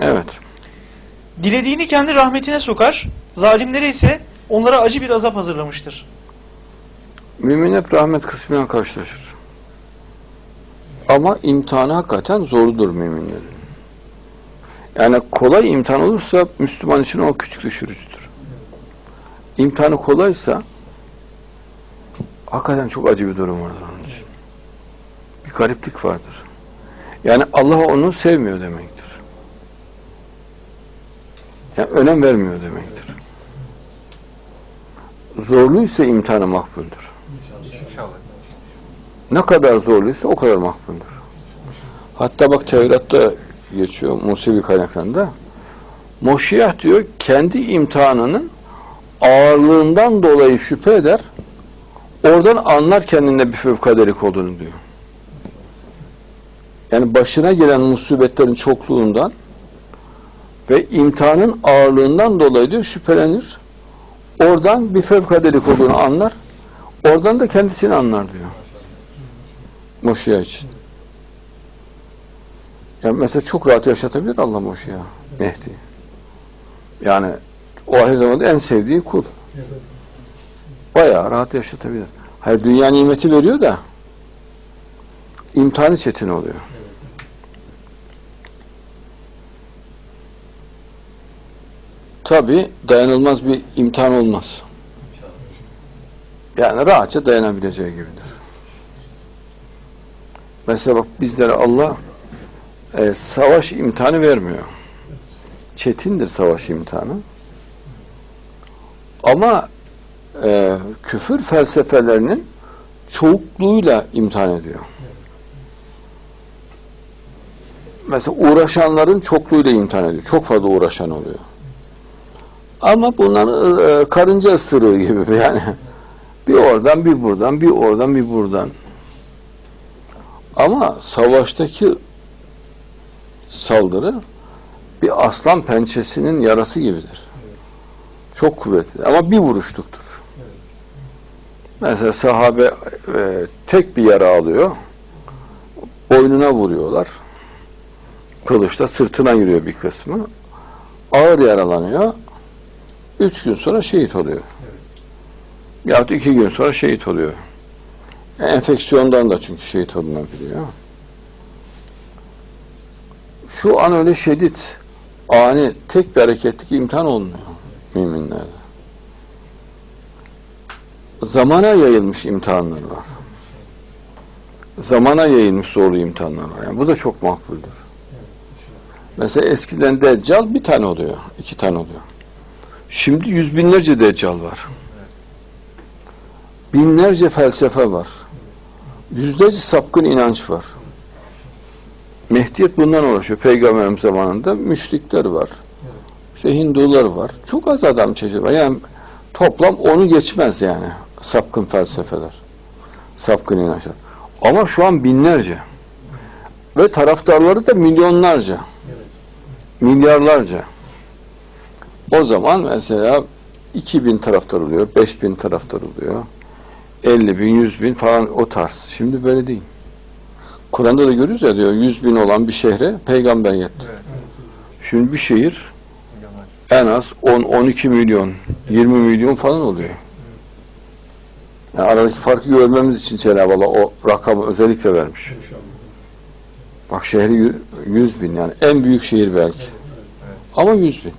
Evet. Dilediğini kendi rahmetine sokar, zalimlere ise onlara acı bir azap hazırlamıştır. Mümin hep rahmet kısmına karşılaşır. Ama imtihanı hakikaten zordur müminlerin. Yani kolay imtihan olursa Müslüman için o küçük düşürücüdür. İmtihanı kolaysa hakikaten çok acı bir durum vardır onun için. Bir gariplik vardır. Yani Allah onu sevmiyor demektir. Yani önem vermiyor demektir. Zorluysa imtihanı makbuldür. Ne kadar zorluysa o kadar makbuldür. Hatta bak Tevrat'ta geçiyor Musevi kaynaklarında. Moşiyah diyor kendi imtihanının ağırlığından dolayı şüphe eder. Oradan anlar kendinde bir fevkadelik olduğunu diyor. Yani başına gelen musibetlerin çokluğundan ve imtihanın ağırlığından dolayı diyor şüphelenir. Oradan bir fevkadelik olduğunu anlar. Oradan da kendisini anlar diyor. Moşya için. Yani mesela çok rahat yaşatabilir Allah Moşya, Mehdi. Yani o ahir zamanda en sevdiği kul. Bayağı rahat yaşatabilir. Hayır dünya nimeti veriyor da imtihanı çetin oluyor. Tabi dayanılmaz bir imtihan olmaz. Yani rahatça dayanabileceği gibidir. Mesela bak bizlere Allah e, savaş imtihanı vermiyor. Çetindir savaş imtihanı. Ama e, küfür felsefelerinin çoğukluğuyla imtihan ediyor. Mesela uğraşanların çokluğuyla imtihan ediyor. Çok fazla uğraşan oluyor. Ama bunların e, karınca ısırığı gibi yani. Bir oradan bir buradan, bir oradan bir buradan. Ama savaştaki saldırı bir aslan pençesinin yarası gibidir. Çok kuvvetli ama bir vuruşluktur. Mesela sahabe e, tek bir yara alıyor. Boynuna vuruyorlar. Kılıçla sırtına yürüyor bir kısmı. Ağır yaralanıyor. Üç gün sonra şehit oluyor. Yahut iki gün sonra şehit oluyor. Enfeksiyondan da çünkü şehit olunabiliyor. Şu an öyle şiddet, ani, tek bir hareketlik imtihan olmuyor müminlerde. Zamana yayılmış imtihanlar var. Zamana yayılmış zorlu imtihanlar var. Yani bu da çok makbuldür. Mesela eskiden deccal bir tane oluyor, iki tane oluyor. Şimdi yüz binlerce deccal var. Binlerce felsefe var. Yüzlerce sapkın inanç var. Mehdiyet bundan uğraşıyor. Peygamberim zamanında müşrikler var. İşte Hindular var. Çok az adam çeşidi var. Yani toplam onu geçmez yani. Sapkın felsefeler. Sapkın inançlar. Ama şu an binlerce. Ve taraftarları da milyonlarca. Milyarlarca. O zaman mesela 2000 taraftar oluyor, 5000 taraftar oluyor. 50 bin, 100 bin falan o tarz. Şimdi böyle değil. Kur'an'da da görüyoruz ya diyor 100 bin olan bir şehre peygamber yetti. Şimdi bir şehir en az 10-12 milyon, 20 milyon falan oluyor. Yani aradaki farkı görmemiz için Cenab-ı Allah o rakamı özellikle vermiş. Bak şehri 100 bin yani en büyük şehir belki. Ama 100 bin.